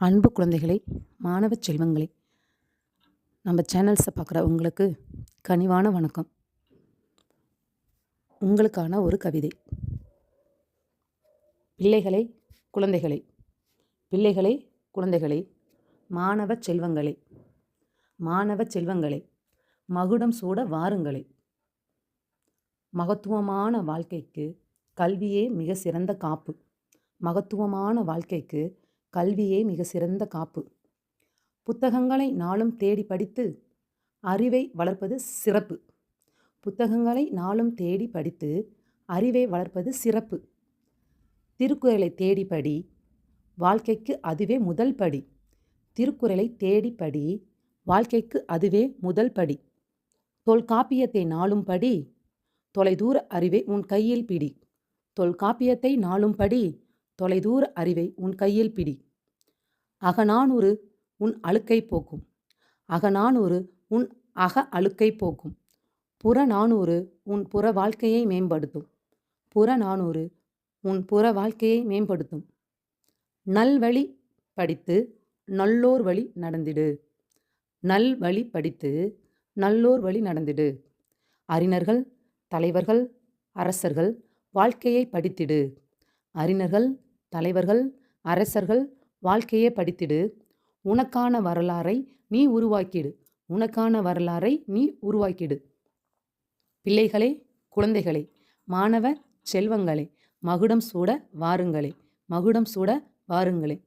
அன்பு குழந்தைகளை மாணவ செல்வங்களே நம்ம சேனல்ஸை பார்க்குற உங்களுக்கு கனிவான வணக்கம். உங்களுக்கான ஒரு கவிதை. பிள்ளைகளை குழந்தைகளை பிள்ளைகளை குழந்தைகளே மாணவ செல்வங்களே மாணவ செல்வங்களே மகுடம் சூட வாருங்களே. மகத்துவமான வாழ்க்கைக்கு கல்வியே மிக சிறந்த காப்பு. மகத்துவமான வாழ்க்கைக்கு கல்வியே மிக சிறந்த காப்பு. புத்தகங்களை நாளும் தேடி படித்து அறிவை வளர்ப்பது சிறப்பு. புத்தகங்களை நாளும் தேடி படித்து அறிவை வளர்ப்பது சிறப்பு. திருக்குறளை தேடி படி வாழ்க்கைக்கு அதுவே முதல் படி. திருக்குறளை தேடி படி வாழ்க்கைக்கு அதுவே முதல் படி. தொல்காப்பியத்தை நாளும் படி தொலைதூர அறிவை உன் கையில் பிடி. தொல்காப்பியத்தை நாளும் படி தொலைதூர அறிவை உன் கையில் பிடி. அகநானூறு உன் அழுக்கை போக்கும். அகநானூறு உன் அக அழுக்கை போக்கும். புறநானூறு உன் புற வாழ்க்கையை மேம்படுத்தும். புறநானூறு உன் புற வாழ்க்கையை மேம்படுத்தும். நல்வழி படித்து நல்லோர் வழி நடந்திடு. நல் வழி படித்து நல்லோர் வழி நடந்திடு. அறிஞர்கள் தலைவர்கள் அரசர்கள் வாழ்க்கையை படித்திடு. அறிஞர்கள் தலைவர்கள் அரசர்கள் வாழ்க்கையே படித்திடு. உனக்கான வரலாறை நீ உருவாக்கிடு. உனக்கான வரலாறை நீ உருவாக்கிடு. பிள்ளைகளே குழந்தைகளே மாணவ செல்வங்களே மகுடம் சூட வாருங்களே மகுடம் சூட வாருங்களே.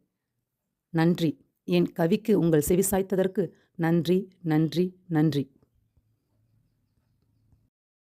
நன்றி. என் கவிக்கு உங்கள் செவிசாய்த்ததற்கு நன்றி நன்றி நன்றி.